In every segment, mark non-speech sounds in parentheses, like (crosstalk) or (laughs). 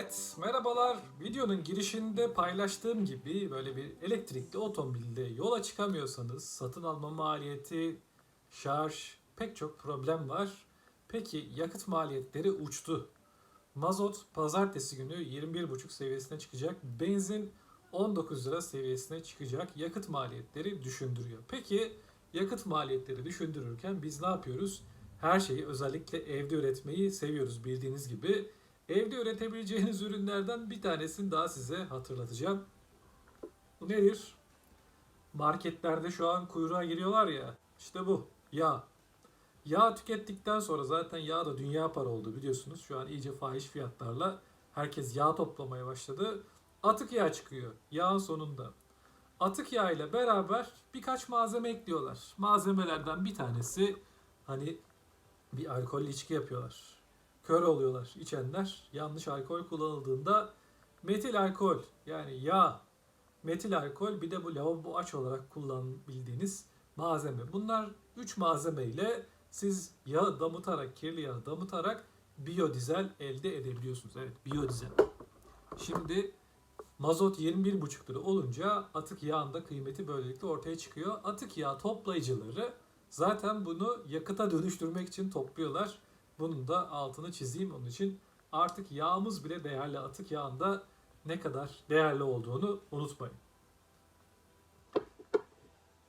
Evet, merhabalar. Videonun girişinde paylaştığım gibi böyle bir elektrikli otomobilde yola çıkamıyorsanız satın alma maliyeti, şarj, pek çok problem var. Peki yakıt maliyetleri uçtu. Mazot pazartesi günü 21,5 seviyesine çıkacak. Benzin 19 lira seviyesine çıkacak. Yakıt maliyetleri düşündürüyor. Peki yakıt maliyetleri düşündürürken biz ne yapıyoruz? Her şeyi özellikle evde üretmeyi seviyoruz bildiğiniz gibi. Evde üretebileceğiniz ürünlerden bir tanesini daha size hatırlatacağım. Bu nedir? Marketlerde şu an kuyruğa giriyorlar ya. İşte bu. Yağ. Yağ tükettikten sonra zaten yağ da dünya para oldu biliyorsunuz. Şu an iyice fahiş fiyatlarla herkes yağ toplamaya başladı. Atık yağ çıkıyor yağın sonunda. Atık yağ ile beraber birkaç malzeme ekliyorlar. Malzemelerden bir tanesi hani bir alkollü içki yapıyorlar. Kör oluyorlar içenler. Yanlış alkol kullanıldığında metil alkol yani yağ, metil alkol bir de bu lavabo aç olarak kullanabildiğiniz malzeme. Bunlar 3 malzeme ile siz yağı damıtarak, kirli yağı damıtarak biyodizel elde edebiliyorsunuz. Evet biyodizel. Şimdi mazot 21,5 lira olunca atık yağın da kıymeti böylelikle ortaya çıkıyor. Atık yağ toplayıcıları zaten bunu yakıta dönüştürmek için topluyorlar. Bunun da altını çizeyim onun için. Artık yağımız bile değerli atık yağında ne kadar değerli olduğunu unutmayın.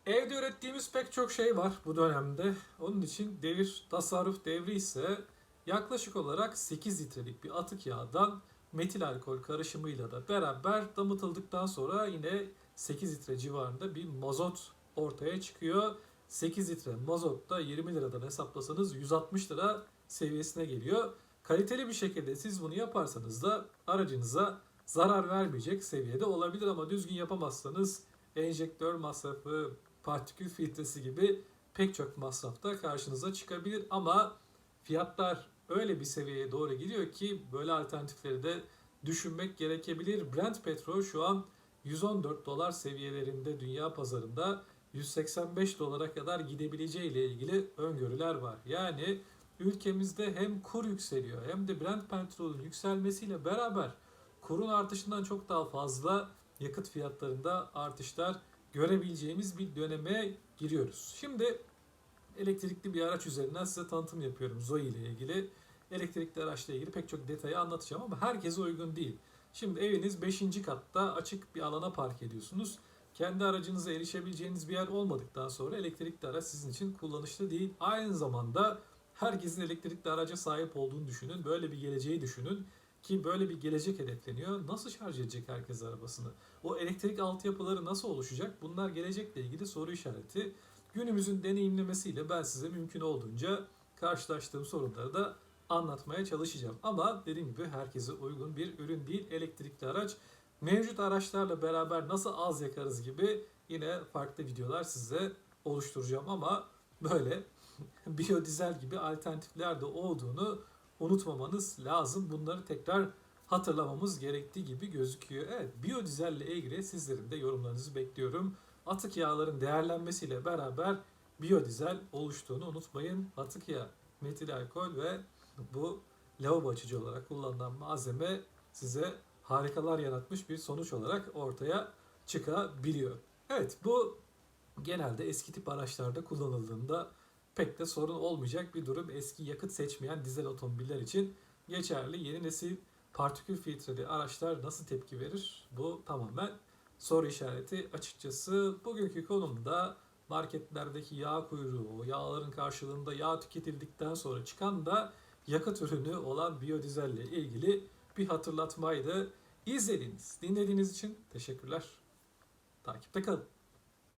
Evde ürettiğimiz pek çok şey var bu dönemde. Onun için devir tasarruf devri ise yaklaşık olarak 8 litrelik bir atık yağdan metil alkol karışımıyla da beraber damıtıldıktan sonra yine 8 litre civarında bir mazot ortaya çıkıyor. 8 litre mazot da 20 liradan hesaplasanız 160 lira seviyesine geliyor. Kaliteli bir şekilde siz bunu yaparsanız da aracınıza zarar vermeyecek seviyede olabilir ama düzgün yapamazsanız enjektör masrafı, partikül filtresi gibi pek çok masrafta karşınıza çıkabilir ama fiyatlar öyle bir seviyeye doğru gidiyor ki böyle alternatifleri de düşünmek gerekebilir. Brent petrol şu an 114 dolar seviyelerinde dünya pazarında 185 dolara kadar gidebileceği ile ilgili öngörüler var. Yani ülkemizde hem kur yükseliyor hem de Brent petrolün yükselmesiyle beraber kurun artışından çok daha fazla yakıt fiyatlarında artışlar görebileceğimiz bir döneme giriyoruz. Şimdi elektrikli bir araç üzerinden size tanıtım yapıyorum Zoe ile ilgili. Elektrikli araçla ilgili pek çok detayı anlatacağım ama herkese uygun değil. Şimdi eviniz 5. katta açık bir alana park ediyorsunuz. Kendi aracınıza erişebileceğiniz bir yer olmadıktan sonra elektrikli araç sizin için kullanışlı değil. Aynı zamanda herkesin elektrikli araca sahip olduğunu düşünün. Böyle bir geleceği düşünün ki böyle bir gelecek hedefleniyor. Nasıl şarj edecek herkes arabasını? O elektrik altyapıları nasıl oluşacak? Bunlar gelecekle ilgili soru işareti. Günümüzün deneyimlemesiyle ben size mümkün olduğunca karşılaştığım sorunları da anlatmaya çalışacağım. Ama dediğim gibi herkese uygun bir ürün değil elektrikli araç. Mevcut araçlarla beraber nasıl az yakarız gibi yine farklı videolar size oluşturacağım ama böyle (laughs) biyodizel gibi alternatifler de olduğunu unutmamanız lazım. Bunları tekrar hatırlamamız gerektiği gibi gözüküyor. Evet, biyodizelle ilgili sizlerin de yorumlarınızı bekliyorum. Atık yağların değerlenmesiyle beraber biyodizel oluştuğunu unutmayın. Atık yağ, metil alkol ve bu lavabo açıcı olarak kullanılan malzeme size harikalar yaratmış bir sonuç olarak ortaya çıkabiliyor. Evet bu genelde eski tip araçlarda kullanıldığında pek de sorun olmayacak bir durum. Eski yakıt seçmeyen dizel otomobiller için geçerli. Yeni nesil partikül filtreli araçlar nasıl tepki verir? Bu tamamen soru işareti açıkçası. Bugünkü konumda marketlerdeki yağ kuyruğu, yağların karşılığında yağ tüketildikten sonra çıkan da yakıt ürünü olan biyodizelle ilgili bir hatırlatmaydı. İzlediğiniz, dinlediğiniz için teşekkürler. Takipte kalın.